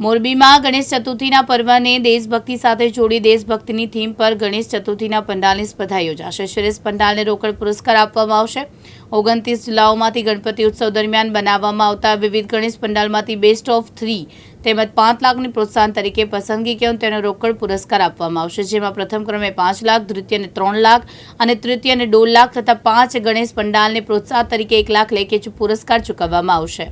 મોરબીમાં ગણેશ ચતુર્થીના પર્વને દેશભક્તિ સાથે જોડી દેશભક્તિની થીમ પર ગણેશ ચતુર્થીના પંડાલની સ્પર્ધા યોજાશે. શ્રેષ્ઠ પંડાલને રોકડ પુરસ્કાર આપવામાં આવશે. ઓગણત્રીસ જિલ્લાઓમાંથી ગણપતિ ઉત્સવ દરમિયાન બનાવવામાં આવતા વિવિધ ગણેશ પંડાલમાંથી બેસ્ટ ઓફ થ્રી તેમજ પાંચ લાખની પ્રોત્સાહન તરીકે પસંદગી કેમ તેનો રોકડ પુરસ્કાર આપવામાં આવશે. જેમાં પ્રથમ ક્રમે પાંચ લાખ દ્વિતીયને ત્રણ લાખ અને તૃતીયને દોઢ લાખ તથા પાંચ ગણેશ પંડાલને પ્રોત્સાહન તરીકે એક લાખ લેખે પુરસ્કાર ચૂકવવામાં આવશે.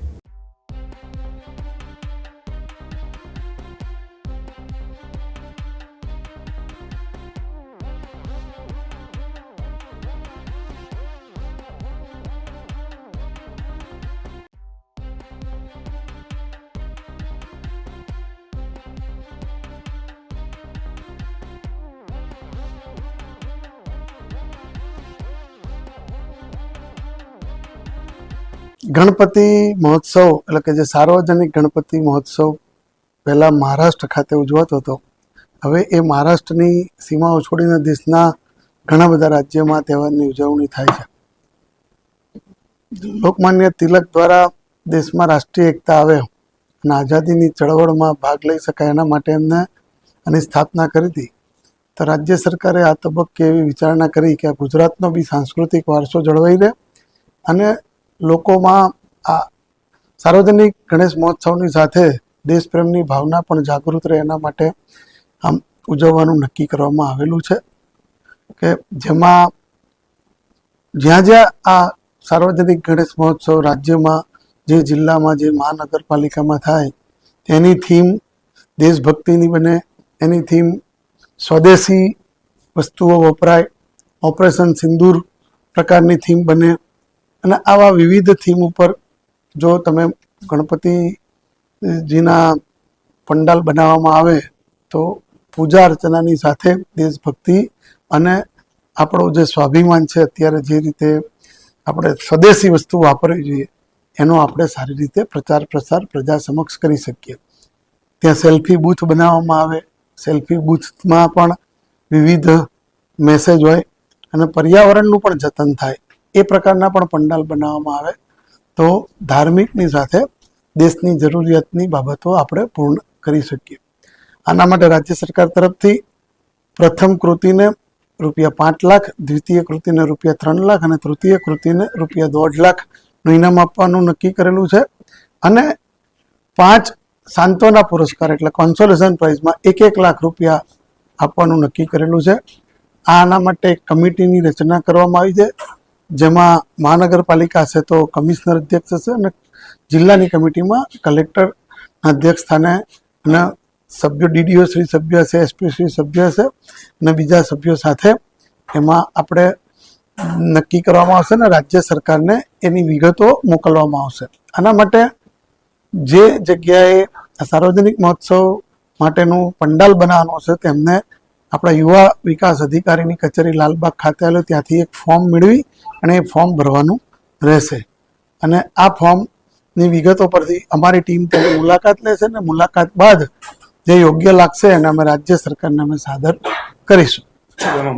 ગણપતિ મહોત્સવ એટલે કે જે સાર્વજનિક ગણપતિ મહોત્સવ પહેલાં મહારાષ્ટ્ર ખાતે ઉજવાતો હતો. હવે એ મહારાષ્ટ્રની સીમાઓ છોડીને દેશના ઘણા બધા રાજ્યોમાં તહેવારની ઉજવણી થાય છે. લોકમાન્ય તિલક દ્વારા દેશમાં રાષ્ટ્રીય એકતા આવે અને આઝાદીની ચળવળમાં ભાગ લઈ શકાય એના માટે એમને આની સ્થાપના કરી હતી. તો રાજ્ય સરકારે આ તબક્કે એવી વિચારણા કરી કે ગુજરાતનો બી સાંસ્કૃતિક વારસો જળવાઈ રહે અને લોકોમાં આ સાર્વજનિક ગણેશ મહોત્સવની સાથે દેશપ્રેમની ભાવના પણ જાગૃત રહે એના માટે આમ ઉજવવાનું નક્કી કરવામાં આવેલું છે કે જેમાં જ્યાં જ્યાં આ સાર્વજનિક ગણેશ મહોત્સવ રાજ્યમાં, જે જિલ્લામાં, જે મહાનગરપાલિકામાં થાય, તેની થીમ દેશભક્તિની બને, એની થીમ સ્વદેશી વસ્તુઓ વપરાય, ઓપરેશન સિંદૂર પ્રકારની થીમ બને અને આવા વિવિધ થીમ ઉપર જો તમે ગણપતિજીના પંડાલ બનાવવામાં આવે તો પૂજા અર્ચનાની સાથે દેશભક્તિ અને આપણો જે સ્વાભિમાન છે અત્યારે જે રીતે આપણે સ્વદેશી વસ્તુ વાપરવી જોઈએ, એનો આપણે સારી રીતે પ્રચાર પ્રસાર પ્રજા સમક્ષ કરી શકીએ. ત્યાં સેલ્ફી બૂથ બનાવવામાં આવે, સેલ્ફી બૂથમાં પણ વિવિધ મેસેજ હોય અને પર્યાવરણનું પણ જતન થાય. એ પ્રકારના પણ પંડાલ બનાવવામાં આવે. તો ધાર્મિકની સાથે દેશની જરૂરિયાતની બાબતો આપણે પૂર્ણ કરી શકીએ. આના માટે રાજ્ય સરકાર તરફથી પ્રથમ કૃતિને રૂપિયા પાંચ લાખ, દ્વિતીય કૃતિને રૂપિયા ત્રણ લાખ અને તૃતીય કૃતિને રૂપિયા દોઢ લાખનું ઇનામ આપવાનું નક્કી કરેલું છે. અને પાંચ સાંત્વના પુરસ્કાર એટલે કોન્સોલેશન પ્રાઇઝમાં એક એક લાખ રૂપિયા આપવાનું નક્કી કરેલું છે. આના માટે કમિટીની રચના કરવામાં આવી છે. જેમાં મહાનગરપાલિકા હશે તો કમિશનર અધ્યક્ષ હશે અને જિલ્લાની કમિટીમાં કલેક્ટર અધ્યક્ષ સ્થાને અને સભ્યો, ડીડીઓ શ્રી સભ્ય હશે, એસપી શ્રી સભ્ય હશે અને બીજા સભ્યો સાથે એમાં આપણે નક્કી કરવામાં આવશે અને રાજ્ય સરકારને એની વિગતો મોકલવામાં આવશે. આના માટે જે જગ્યાએ સાર્વજનિક મહોત્સવ માટેનું પંડાલ બનાવવાનું હશે તેમને આપણા યુવા વિકાસ અધિકારીની કચેરી લાલબાગ ખાતે આવેલું, ત્યાંથી એક ફોર્મ મેળવી અને એ ફોર્મ ભરવાનું રહેશે. અને આ ફોર્મની વિગતો પરથી અમારી ટીમ તેની મુલાકાત લેશે અને મુલાકાત બાદ જે યોગ્ય લાગશે એને અમે રાજ્ય સરકારને અમે સાદર કરીશું.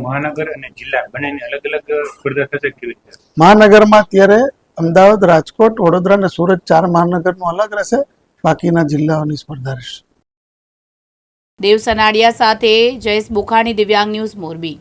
મહાનગર અને જિલ્લા બંનેની અલગ અલગ સ્પર્ધા થશે કેવી રીતે મહાનગરમાં અત્યારે અમદાવાદ રાજકોટ વડોદરા અને સુરત ચાર મહાનગરનું અલગ રહેશે. બાકીના જિલ્લાઓની સ્પર્ધા રહેશે. દેવ સનાડિયા સાથે જયેશ બુખાણી દિવ્યાંગ ન્યૂઝ મોરબી.